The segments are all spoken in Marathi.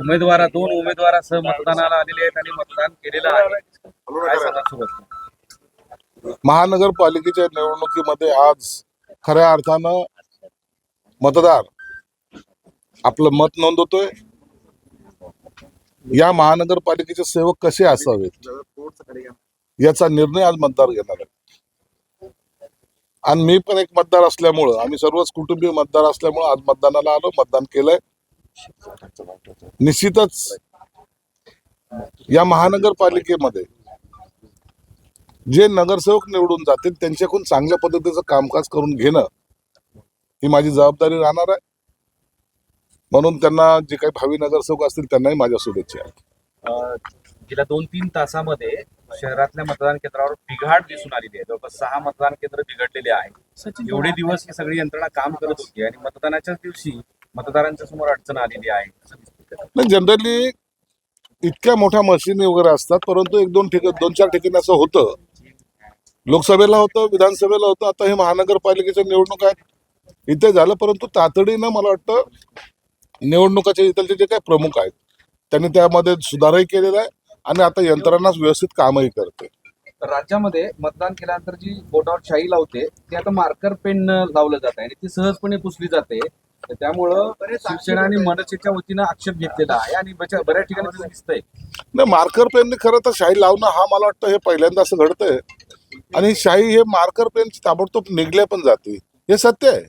उमेदवारा दोन उमेदवारासह मतदानाला आलेले आहेत आणि मतदान केलेलं आहे. काय सांगा सुरुवात महानगरपालिकेच्या निवडणुकीमध्ये आज खऱ्या अर्थानं मतदार आपलं मत नोंदवतोय. या महानगरपालिकेचे सेवक कसे असावेत? याचा निर्णय आज मतदार घेणार आहे आणि मी पण एक मतदार असल्यामुळं आम्ही सर्वच कुटुंबीय मतदार असल्यामुळं आज मतदानाला आलो मतदान केलंय. निश्चितच या महानगरपालिकेमध्ये जे नगरसेवक निवडून जातील त्यांच्याकडून चांगल्या पद्धतीचं कामकाज करून घेणं ही माझी जबाबदारी राहणार आहे. म्हणून त्यांना जे काही भावी नगरसेवक असतील त्यांनाही माझ्या शुभेच्छा आहेत. गेल्या दोन तीन तासामध्ये शहरातल्या मतदान केंद्रावर बिघाड दिसून आलेली आहे. जवळपास सहा मतदान केंद्र बिघडलेले आहे. एवढे दिवस ही सगळी यंत्रणा काम करत होती आणि मतदानाच्याच दिवशी मतदारांच्या समोर अडचण आलेली आहे. जनरली इतक्या मोठ्या मशिनी वगैरे असतात परंतु एक दोन ठिकाण दोन चार ठिकाणी असं होतं. लोकसभेला होतं विधानसभेला होतं आता हे महानगरपालिकेच्या निवडणूक आहेत. इथे झालं परंतु तातडीनं मला वाटतं निवडणुकाच्या इथलचे जे काही प्रमुख आहेत त्यांनी त्यामध्ये सुधारही केलेला आहे. आणि आता यंत्रणाच व्यवस्थित कामही करते तर राज्यामध्ये मतदान केल्यानंतर जी बोटावर शाई लावते ती आता मार्कर पेन लावलं जात आहे आणि ती सहजपणे पुसली जाते. तर त्यामुळं शिवसेना आणि मनसेच्या वतीनं आक्षेप घेतलेला आहे आणि बऱ्याच ठिकाणी तसं दिसतंय. नाही मार्कर पेनने खरं तर शाही लावणं हा मला वाटतं हे पहिल्यांदा असं घडतंय. आणि शाही हे मार्कर पेन ताबडतोब निघल्या पण जाते. हे सत्य आहे.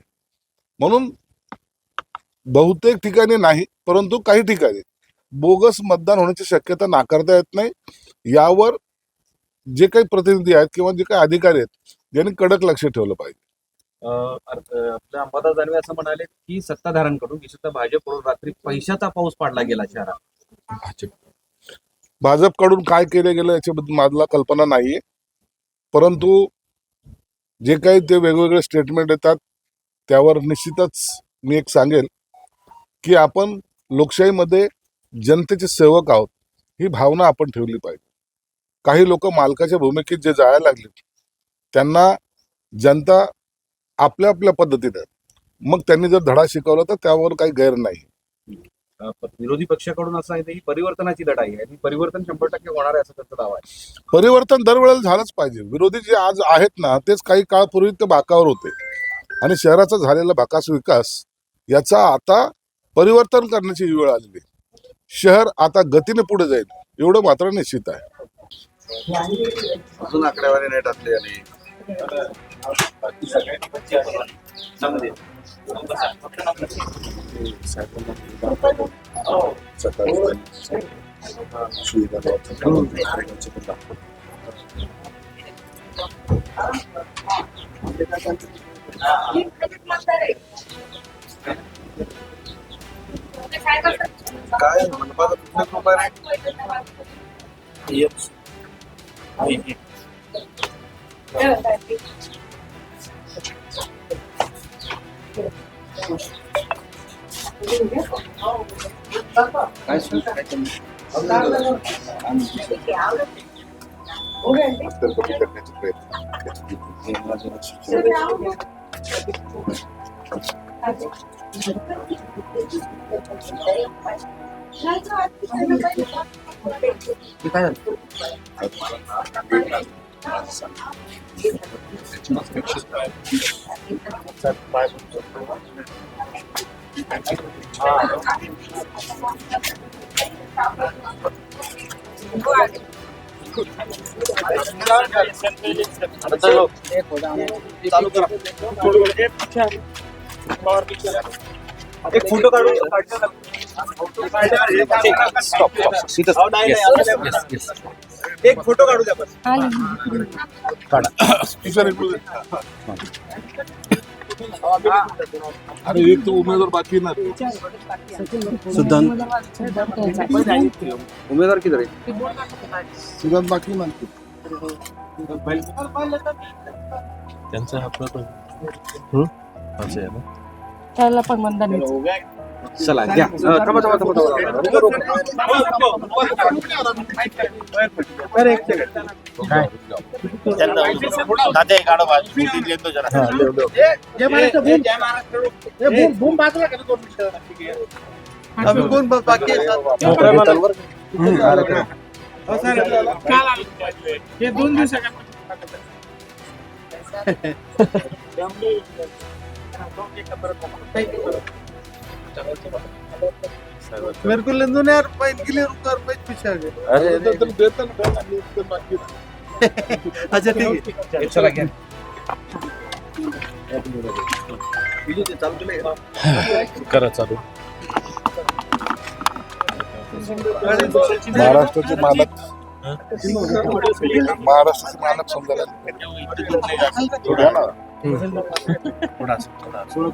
म्हणून बहुतेक ठिकाणी नाही परंतु काही ठिकाणी. बोगस मतदान होण्याची शक्यता नाकारता येत नाही. यावर जे काही प्रतिनिधी आहेत किंवा जे काही अधिकारी आहेत यांनी कडक लक्ष ठेवलं पाहिजे. अं, अर्थ- आपले अंबादास दानवे असं म्हणाले की सत्ताधाऱ्यांकडून विशेषतः भाजपकडून रात्री पैशाचा पाऊस पाडला गेला शहरात. भाजपकडून काय केलं गेलं याच्याबद्दल मला कल्पना नाहीये. परंतु जे काही ते वेगवेगळे स्टेटमेंट येतात त्यावर निश्चितच मी एक सांगेल की आपण लोकशाहीमध्ये जनतेचे सेवक आहोत ही भावना आपण ठेवली पाहिजे. काही लोक मालकाच्या भूमिकेत जे जायला लागले त्यांना जनता आपल्या आपल्या पद्धतीने मग त्यांनी जर धडा शिकवला तर त्यावर काही गैर नाही. विरोधी पक्षाकडून असं आहे की ही परिवर्तनाची लढाई आहे. आणि परिवर्तन शंभर टक्के होणार आहे असं त्यांचा दावा आहे. परिवर्तन दरवेळेला झालंच पाहिजे. विरोधी जे आज आहेत ना तेच काही काळपूर्वी ते बाकावर होते. आणि शहराचा झालेला भकास विकास याचा आता परिवर्तन करण्याची वेळ आलेली आहे. शहर आता गतीने पुढे जाईल एवढं मात्र निश्चित आहे. अजून आकडेवारी नाही टाकली आणि Caio, para complementar. Isso. Aí. Thank you. आहे काय चालू काय एक फोटो काढून एक फोटो काढू द्या बस अरे एक तो उमेदवार बाकी ना उमेदवार किती रे सिद्धांत बाकी ना त्यांचा हा प्रकरण असं आहे ना त्याला पण मतदान द्यायचं. चला घ्या. थांबा थांबा थांबा थांबा बाकी आहे? मेरे को लेंदो ना यार पैन के लिए रुका और पैन पीछे आ गया अरे तो तुम देतं ना, देतं ना, इतकं बाकी अच्छा ठीक है चला गया करा चालू महाराष्ट्राचे मालक. महाराष्ट्राचे मालक समजायला. थोडा थोडा